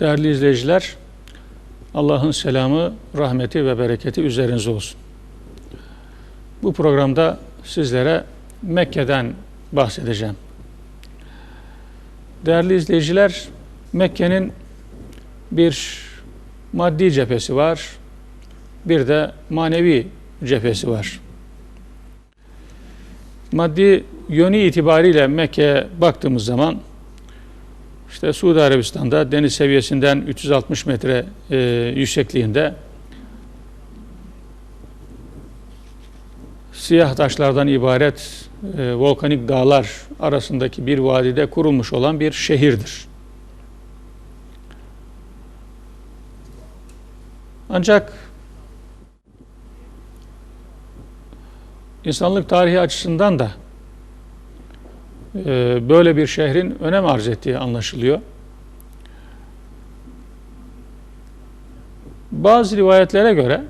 Değerli izleyiciler, Allah'ın selamı, rahmeti ve bereketi üzerinize olsun. Bu programda sizlere Mekke'den bahsedeceğim. Değerli izleyiciler, Mekke'nin bir maddi cephesi var, bir de manevi cephesi var. Maddi yönü itibariyle Mekke'ye baktığımız zaman işte Suudi Arabistan'da deniz seviyesinden 360 metre e, yüksekliğinde siyah taşlardan ibaret e, volkanik dağlar arasındaki bir vadide kurulmuş olan bir şehirdir. Ancak insanlık tarihi açısından da böyle bir şehrin önem arz ettiği anlaşılıyor. Bazı rivayetlere göre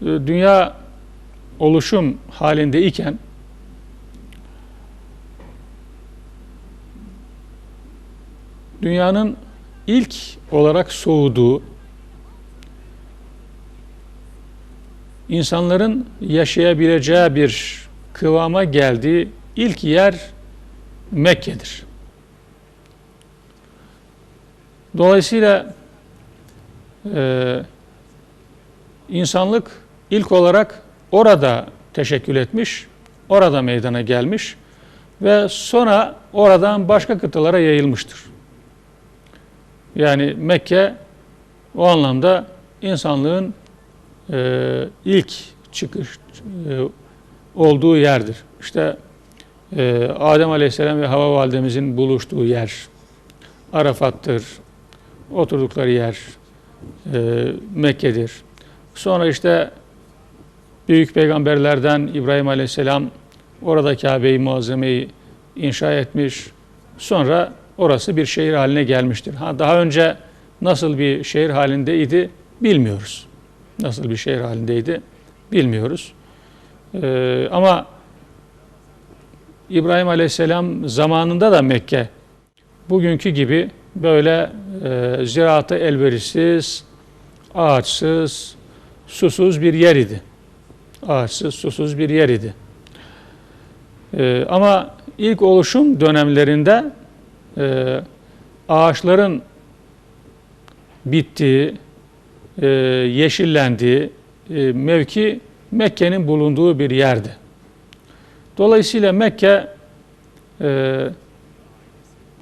e, dünya oluşum halinde iken dünyanın ilk olarak soğuduğu insanların yaşayabileceği bir kıvama geldiği ilk yer Mekke'dir. Dolayısıyla e, insanlık ilk olarak orada teşekkül etmiş, orada meydana gelmiş ve sonra oradan başka kıtalara yayılmıştır. Yani Mekke o anlamda insanlığın e, ilk çıkış e, olduğu yerdir. İşte e, Adem Aleyhisselam ve Hava Validemizin buluştuğu yer Arafat'tır. Oturdukları yer e, Mekke'dir. Sonra işte büyük peygamberlerden İbrahim Aleyhisselam orada Kabe-i Muazzame'yi inşa etmiş. Sonra orası bir şehir haline gelmiştir. Ha, daha önce nasıl bir şehir halindeydi bilmiyoruz nasıl bir şehir halindeydi bilmiyoruz. Ee, ama İbrahim Aleyhisselam zamanında da Mekke bugünkü gibi böyle e, ziraatı elverişsiz, ağaçsız, susuz bir yer idi. Ağaçsız, susuz bir yer idi. E, ama ilk oluşum dönemlerinde e, ağaçların bittiği, e, yeşillendiği e, mevki Mekke'nin bulunduğu bir yerdi. Dolayısıyla Mekke e,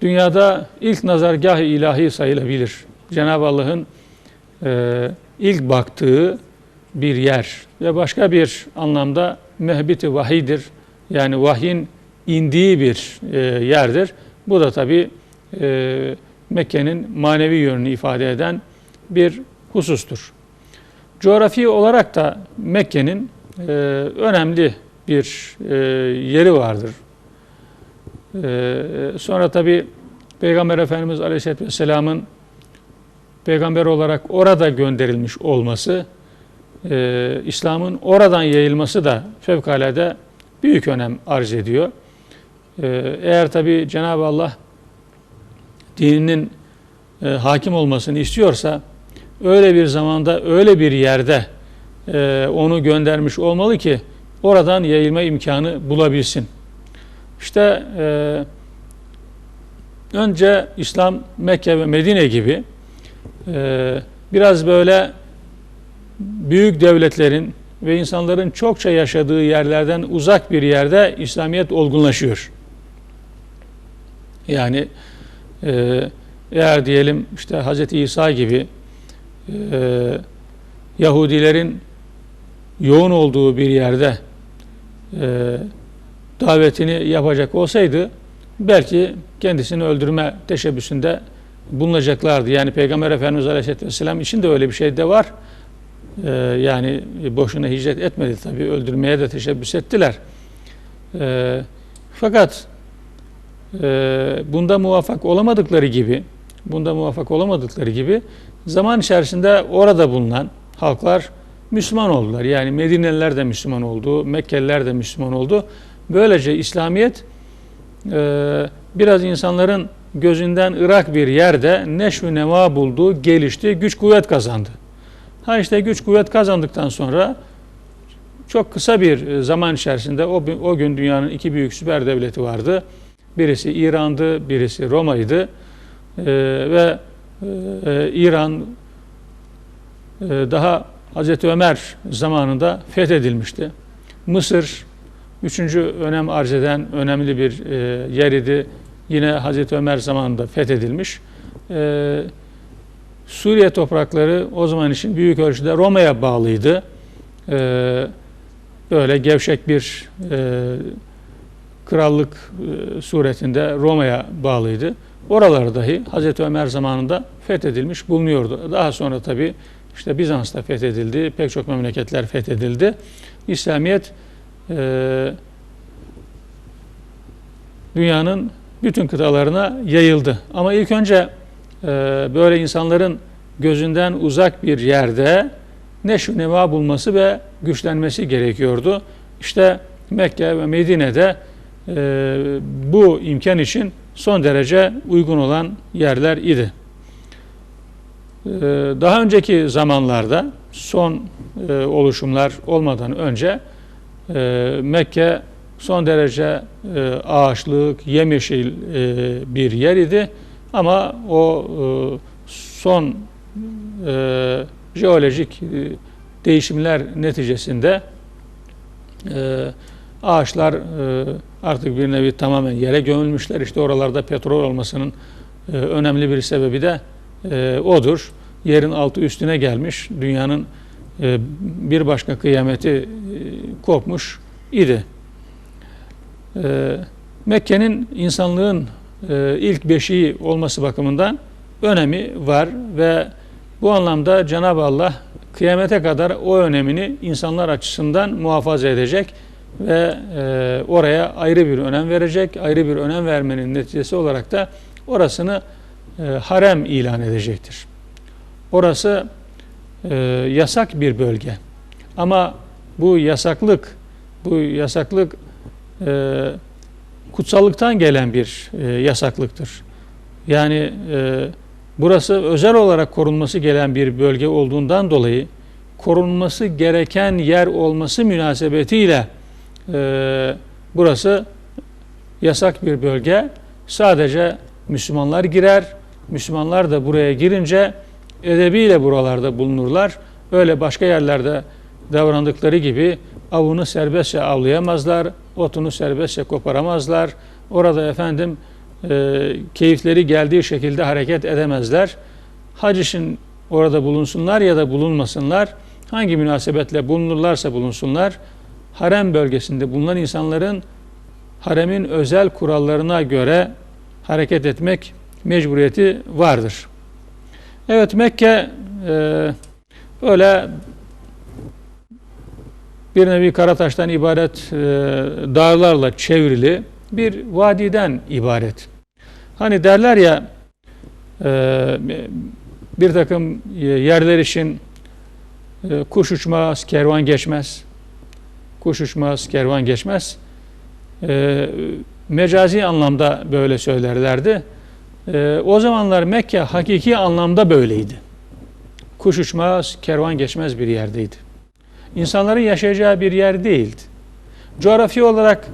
dünyada ilk nazargah-ı ilahi sayılabilir. Cenab-ı Allah'ın e, ilk baktığı bir yer ve başka bir anlamda mehbiti vahidir. Yani vahyin indiği bir e, yerdir. Bu da tabi e, Mekke'nin manevi yönünü ifade eden bir husustur. Coğrafi olarak da Mekke'nin e, önemli bir e, yeri vardır. E, sonra tabi Peygamber Efendimiz Aleyhisselatü Vesselam'ın peygamber olarak orada gönderilmiş olması, e, İslam'ın oradan yayılması da fevkalade büyük önem arz ediyor. E, eğer tabi Cenab-ı Allah dininin e, hakim olmasını istiyorsa, öyle bir zamanda, öyle bir yerde e, onu göndermiş olmalı ki oradan yayılma imkanı bulabilsin. İşte e, önce İslam Mekke ve Medine gibi e, biraz böyle büyük devletlerin ve insanların çokça yaşadığı yerlerden uzak bir yerde İslamiyet olgunlaşıyor. Yani e, eğer diyelim işte Hz. İsa gibi e, Yahudilerin yoğun olduğu bir yerde e, davetini yapacak olsaydı belki kendisini öldürme teşebbüsünde bulunacaklardı. Yani Peygamber Efendimiz Aleyhisselatü Vesselam için de öyle bir şey de var. E, yani boşuna hicret etmedi tabii. Öldürmeye de teşebbüs ettiler. E, fakat e, bunda muvaffak olamadıkları gibi bunda muvaffak olamadıkları gibi zaman içerisinde orada bulunan halklar Müslüman oldular. Yani Medineliler de Müslüman oldu, Mekkeliler de Müslüman oldu. Böylece İslamiyet e, biraz insanların gözünden ırak bir yerde neşv nema buldu, gelişti, güç kuvvet kazandı. Ha işte güç kuvvet kazandıktan sonra çok kısa bir zaman içerisinde o, o gün dünyanın iki büyük süper devleti vardı. Birisi İran'dı, birisi Roma'ydı. Ee, ve e, İran e, daha Hazreti Ömer zamanında fethedilmişti. Mısır üçüncü önem arz eden önemli bir e, yer idi. Yine Hazreti Ömer zamanında fethedilmiş. E, Suriye toprakları o zaman için büyük ölçüde Roma'ya bağlıydı. E, böyle gevşek bir e, krallık e, suretinde Roma'ya bağlıydı. Oralar dahi Hazreti Ömer zamanında fethedilmiş bulunuyordu. Daha sonra tabi işte Bizans'ta fethedildi, pek çok memleketler fethedildi. İslamiyet e, dünyanın bütün kıtalarına yayıldı. Ama ilk önce e, böyle insanların gözünden uzak bir yerde neşv neva bulması ve güçlenmesi gerekiyordu. İşte Mekke ve Medine'de e, bu imkan için son derece uygun olan yerler idi. E, daha önceki zamanlarda son e, oluşumlar olmadan önce e, Mekke son derece e, ağaçlık, yemyeşil bir yer idi. Ama o son jeolojik değişimler neticesinde ağaçlar artık bir nevi tamamen yere gömülmüşler. İşte oralarda petrol olmasının e, önemli bir sebebi de e, odur. Yerin altı üstüne gelmiş, dünyanın e, bir başka kıyameti kopmuş idi. Mekke'nin insanlığın ilk beşiği olması bakımından önemi var ve bu anlamda Cenab-ı Allah kıyamete kadar o önemini insanlar açısından muhafaza edecek ve e, oraya ayrı bir önem verecek. Ayrı bir önem vermenin neticesi olarak da orasını e, harem ilan edecektir. Orası e, yasak bir bölge. Ama bu yasaklık, bu yasaklık e, kutsallıktan gelen bir e, yasaklıktır. Yani e, burası özel olarak korunması gelen bir bölge olduğundan dolayı korunması gereken yer olması münasebetiyle e, burası yasak bir bölge. Sadece Müslümanlar girer. Müslümanlar da buraya girince edebiyle buralarda bulunurlar. Öyle başka yerlerde davrandıkları gibi avını serbestçe avlayamazlar, otunu serbestçe koparamazlar. Orada efendim e, keyifleri geldiği şekilde hareket edemezler. Hac için orada bulunsunlar ya da bulunmasınlar. Hangi münasebetle bulunurlarsa bulunsunlar. Harem bölgesinde bulunan insanların haremin özel kurallarına göre hareket etmek mecburiyeti vardır. Evet Mekke e, böyle bir nevi Karataş'tan ibaret e, dağlarla çevrili bir vadiden ibaret. Hani derler ya e, bir takım yerler için e, kuş uçmaz, kervan geçmez. Kuş uçmaz, kervan geçmez. E, mecazi anlamda böyle söylerlerdi. E, o zamanlar Mekke hakiki anlamda böyleydi. Kuş uçmaz, kervan geçmez bir yerdeydi. İnsanların yaşayacağı bir yer değildi. Coğrafi olarak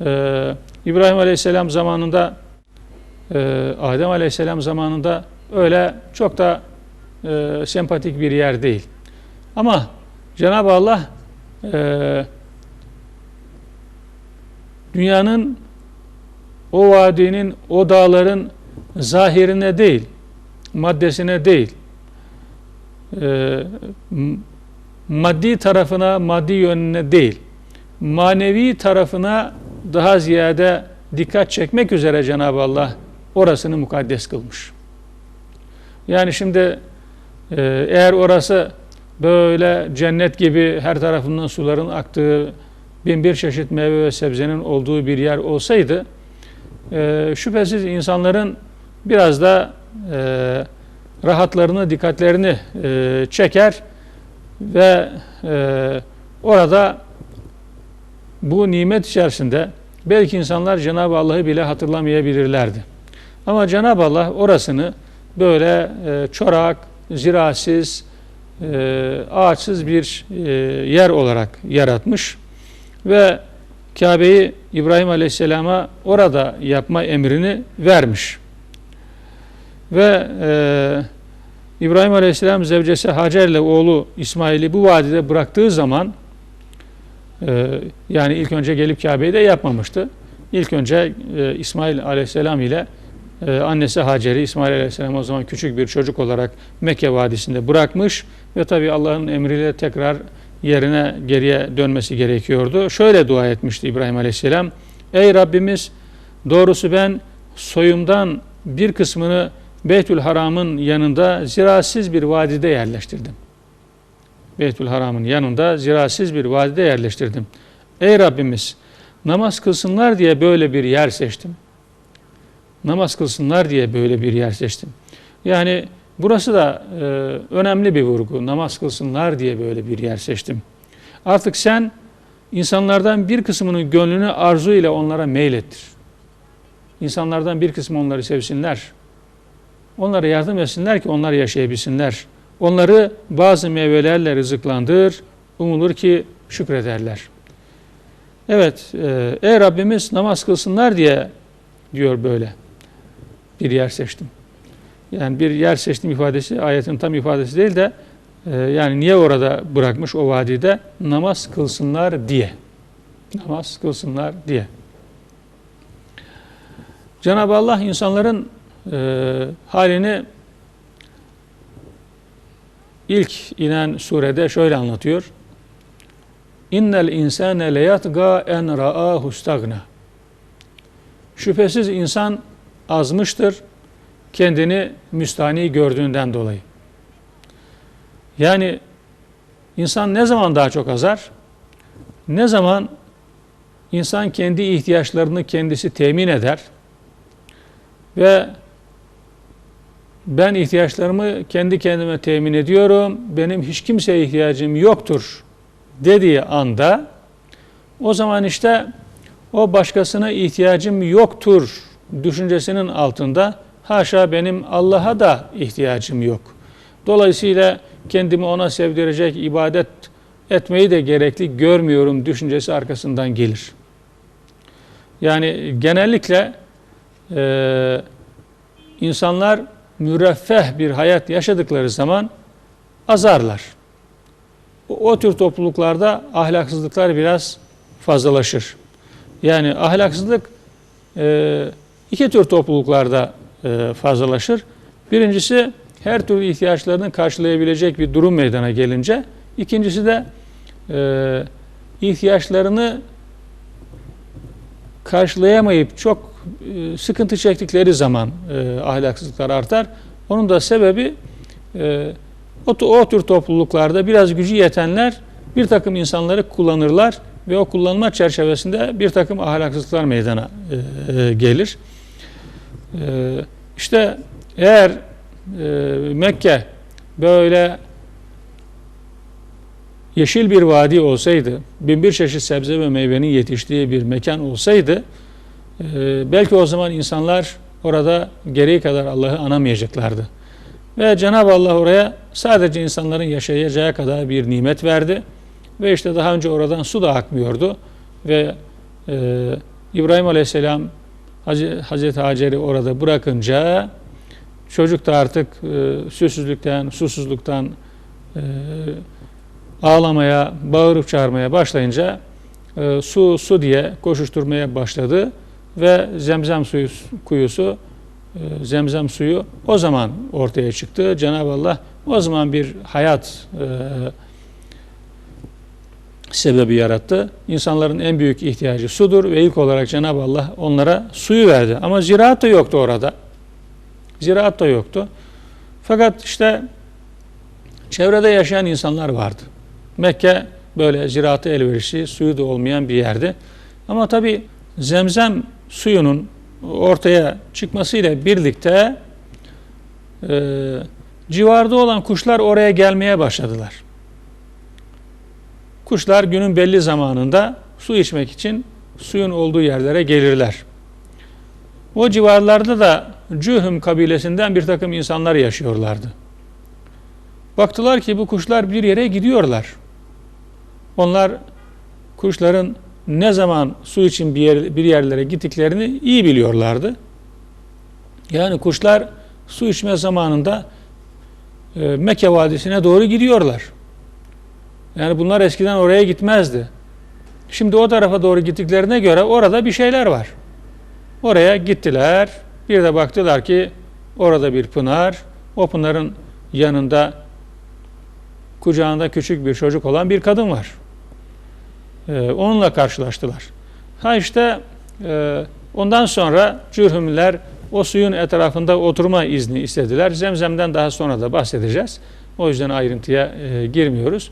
e, İbrahim Aleyhisselam zamanında e, Adem Aleyhisselam zamanında öyle çok da e, sempatik bir yer değil. Ama Cenab-ı Allah e, dünyanın o vadinin, o dağların zahirine değil, maddesine değil, e, maddi tarafına, maddi yönüne değil, manevi tarafına daha ziyade dikkat çekmek üzere Cenab-ı Allah orasını mukaddes kılmış. Yani şimdi e, eğer orası böyle cennet gibi her tarafından suların aktığı bin bir çeşit meyve ve sebzenin olduğu bir yer olsaydı e, şüphesiz insanların biraz da e, rahatlarını, dikkatlerini çeker ve orada bu nimet içerisinde belki insanlar Cenab-ı Allah'ı bile hatırlamayabilirlerdi. Ama Cenab-ı Allah orasını böyle e, çorak, ziraatsiz, e, ağaçsız bir e, yer olarak yaratmış ve Kabe'yi İbrahim Aleyhisselam'a orada yapma emrini vermiş. Ve e, İbrahim Aleyhisselam zevcesi Hacer ile oğlu İsmail'i bu vadide bıraktığı zaman e, yani ilk önce gelip Kabe'yi de yapmamıştı. İlk önce İsmail Aleyhisselam ile e, annesi Hacer'i İsmail Aleyhisselam o zaman küçük bir çocuk olarak Mekke Vadisi'nde bırakmış ve tabi Allah'ın emriyle tekrar yerine geriye dönmesi gerekiyordu. Şöyle dua etmişti İbrahim Aleyhisselam. Ey Rabbimiz doğrusu ben soyumdan bir kısmını Beytül Haram'ın yanında ziraatsiz bir vadide yerleştirdim. Beytül Haram'ın yanında ziraatsiz bir vadide yerleştirdim. Ey Rabbimiz namaz kılsınlar diye böyle bir yer seçtim. Namaz kılsınlar diye böyle bir yer seçtim. Yani burası da e, önemli bir vurgu. Namaz kılsınlar diye böyle bir yer seçtim. Artık sen insanlardan bir kısmının gönlünü arzu ile onlara meylettir. İnsanlardan bir kısmı onları sevsinler. Onlara yardım etsinler ki onlar yaşayabilsinler. Onları bazı meyvelerle rızıklandır. Umulur ki şükrederler. Evet, e, ey Rabbimiz namaz kılsınlar diye diyor böyle bir yer seçtim. Yani bir yer seçtim ifadesi ayetin tam ifadesi değil de e, yani niye orada bırakmış o vadide namaz kılsınlar diye. Namaz kılsınlar diye. Cenab-ı Allah insanların e, halini ilk inen surede şöyle anlatıyor. İnnel insane leyatga en ra'ahu stagna. Şüphesiz insan azmıştır kendini müstani gördüğünden dolayı. Yani insan ne zaman daha çok azar? Ne zaman insan kendi ihtiyaçlarını kendisi temin eder ve ben ihtiyaçlarımı kendi kendime temin ediyorum, benim hiç kimseye ihtiyacım yoktur dediği anda o zaman işte o başkasına ihtiyacım yoktur düşüncesinin altında haşa benim Allah'a da ihtiyacım yok. Dolayısıyla kendimi ona sevdirecek ibadet etmeyi de gerekli görmüyorum düşüncesi arkasından gelir. Yani genellikle e, insanlar müreffeh bir hayat yaşadıkları zaman azarlar. O, o tür topluluklarda ahlaksızlıklar biraz fazlalaşır. Yani ahlaksızlık e, iki tür topluluklarda e, fazlalaşır. Birincisi her türlü ihtiyaçlarını karşılayabilecek bir durum meydana gelince. İkincisi de e, ihtiyaçlarını karşılayamayıp çok e, sıkıntı çektikleri zaman e, ahlaksızlıklar artar. Onun da sebebi e, o, o tür topluluklarda biraz gücü yetenler bir takım insanları kullanırlar ve o kullanma çerçevesinde bir takım ahlaksızlıklar meydana e, e, gelir. E, işte eğer e, Mekke böyle yeşil bir vadi olsaydı, bin bir çeşit sebze ve meyvenin yetiştiği bir mekan olsaydı, e, belki o zaman insanlar orada gereği kadar Allah'ı anamayacaklardı. Ve Cenab-ı Allah oraya sadece insanların yaşayacağı kadar bir nimet verdi. Ve işte daha önce oradan su da akmıyordu. Ve e, İbrahim Aleyhisselam Hazreti Hacer'i orada bırakınca çocuk da artık e, susuzluktan, susuzluktan e, ağlamaya, bağırıp çağırmaya başlayınca e, su su diye koşuşturmaya başladı ve zemzem suyu kuyusu e, zemzem suyu o zaman ortaya çıktı. Cenab-ı Allah o zaman bir hayat e, sebebi yarattı. İnsanların en büyük ihtiyacı sudur ve ilk olarak Cenab-ı Allah onlara suyu verdi. Ama ziraat da yoktu orada. Ziraat da yoktu. Fakat işte çevrede yaşayan insanlar vardı. Mekke böyle ziraatı elverişli, suyu da olmayan bir yerdi. Ama tabi zemzem suyunun ortaya çıkmasıyla birlikte e, civarda olan kuşlar oraya gelmeye başladılar. Kuşlar günün belli zamanında su içmek için suyun olduğu yerlere gelirler. O civarlarda da Cühüm kabilesinden bir takım insanlar yaşıyorlardı. Baktılar ki bu kuşlar bir yere gidiyorlar. Onlar kuşların ne zaman su için bir, yer, bir yerlere gittiklerini iyi biliyorlardı. Yani kuşlar su içme zamanında e, Mekke Vadisi'ne doğru gidiyorlar. Yani bunlar eskiden oraya gitmezdi. Şimdi o tarafa doğru gittiklerine göre orada bir şeyler var. Oraya gittiler. Bir de baktılar ki orada bir pınar. O pınarın yanında kucağında küçük bir çocuk olan bir kadın var. Ee, onunla karşılaştılar. Ha işte e, ondan sonra cürhümler o suyun etrafında oturma izni istediler. Zemzem'den daha sonra da bahsedeceğiz. O yüzden ayrıntıya e, girmiyoruz.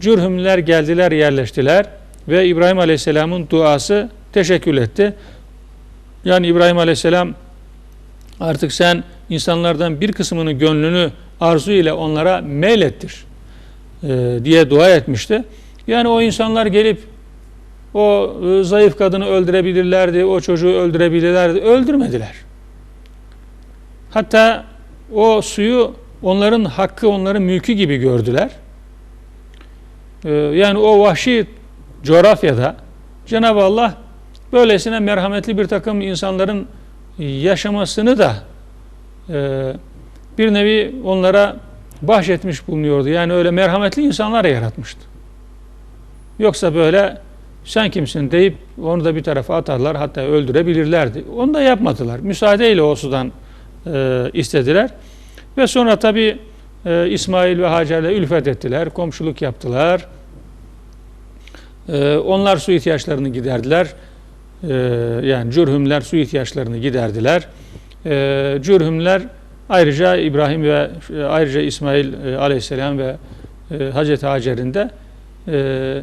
Cürhümler geldiler, yerleştiler ve İbrahim Aleyhisselam'ın duası teşekkür etti. Yani İbrahim Aleyhisselam artık sen insanlardan bir kısmının gönlünü arzu ile onlara meylettir e, diye dua etmişti. Yani o insanlar gelip o e, zayıf kadını öldürebilirlerdi, o çocuğu öldürebilirlerdi. Öldürmediler. Hatta o suyu onların hakkı, onların mülkü gibi gördüler. E, yani o vahşi coğrafyada Cenab-ı Allah böylesine merhametli bir takım insanların yaşamasını da e, bir nevi onlara bahşetmiş bulunuyordu. Yani öyle merhametli insanlar yaratmıştı. Yoksa böyle sen kimsin deyip onu da bir tarafa atarlar hatta öldürebilirlerdi. Onu da yapmadılar. Müsaadeyle o sudan e, istediler. Ve sonra tabi e, İsmail ve Hacer'le ülfet ettiler. Komşuluk yaptılar. E, onlar su ihtiyaçlarını giderdiler. E, yani cürhümler su ihtiyaçlarını giderdiler. E, cürhümler ayrıca İbrahim ve e, ayrıca İsmail e, aleyhisselam ve e, Hazreti Hacer'in de e,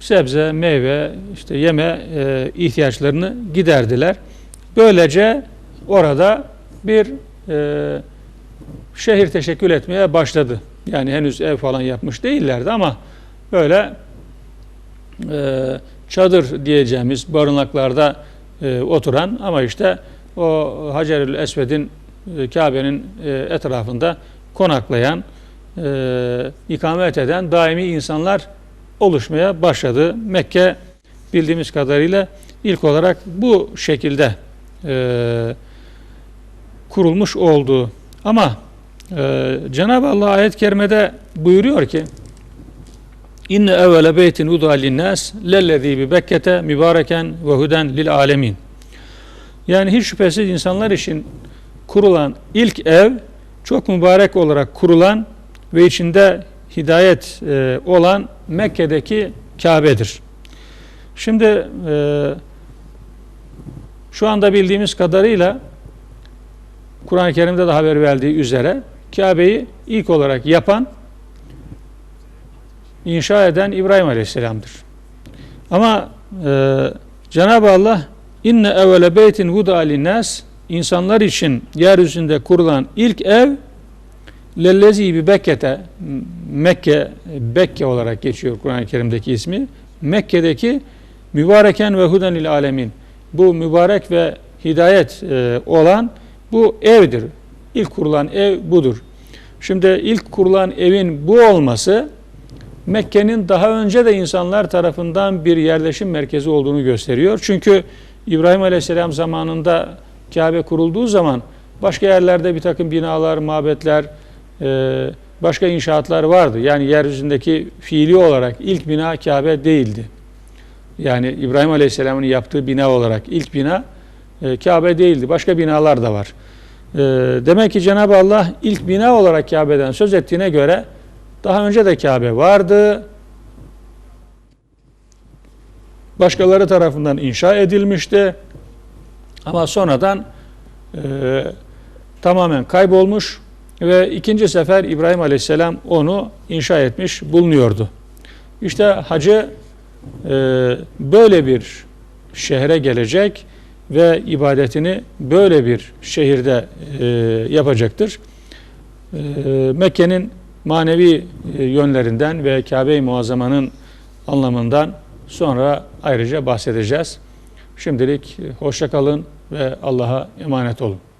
sebze, meyve, işte yeme e, ihtiyaçlarını giderdiler. Böylece orada bir e, şehir teşekkül etmeye başladı. Yani henüz ev falan yapmış değillerdi ama böyle e, çadır diyeceğimiz barınaklarda e, oturan ama işte o Hacerül Esved'in e, Kabe'nin e, etrafında konaklayan, e, ikamet eden daimi insanlar oluşmaya başladı. Mekke bildiğimiz kadarıyla ilk olarak bu şekilde e, kurulmuş oldu. Ama e, Cenab-ı Allah ayet-i kerimede buyuruyor ki İnne evvele beytin uda linnas lellezî bi Bekke'te mübareken ve huden lil alemin. Yani hiç şüphesiz insanlar için kurulan ilk ev çok mübarek olarak kurulan ve içinde hidayet e, olan Mekke'deki Kabe'dir. Şimdi e, şu anda bildiğimiz kadarıyla Kur'an-ı Kerim'de de haber verdiği üzere Kabe'yi ilk olarak yapan inşa eden İbrahim Aleyhisselam'dır. Ama e, Cenab-ı Allah inne evvele beytin vuda linnas insanlar için yeryüzünde kurulan ilk ev lellezi bi Bekke'te Mekke Bekke olarak geçiyor Kur'an-ı Kerim'deki ismi. Mekke'deki mübareken ve huden il alemin. Bu mübarek ve hidayet e, olan bu evdir. İlk kurulan ev budur. Şimdi ilk kurulan evin bu olması Mekke'nin daha önce de insanlar tarafından bir yerleşim merkezi olduğunu gösteriyor. Çünkü İbrahim Aleyhisselam zamanında Kabe kurulduğu zaman başka yerlerde bir takım binalar, mabetler, e, başka inşaatlar vardı. Yani yeryüzündeki fiili olarak ilk bina Kabe değildi. Yani İbrahim Aleyhisselam'ın yaptığı bina olarak ilk bina e, Kabe değildi. Başka binalar da var. E, demek ki Cenab-ı Allah ilk bina olarak Kabe'den söz ettiğine göre daha önce de Kabe vardı. Başkaları tarafından inşa edilmişti. Ama sonradan e, tamamen kaybolmuş ve ikinci sefer İbrahim Aleyhisselam onu inşa etmiş bulunuyordu. İşte hacı e, böyle bir şehre gelecek ve ibadetini böyle bir şehirde e, yapacaktır. E, Mekke'nin manevi e, yönlerinden ve Kabe-i Muazzama'nın anlamından sonra ayrıca bahsedeceğiz. Şimdilik hoşça kalın ve Allah'a emanet olun.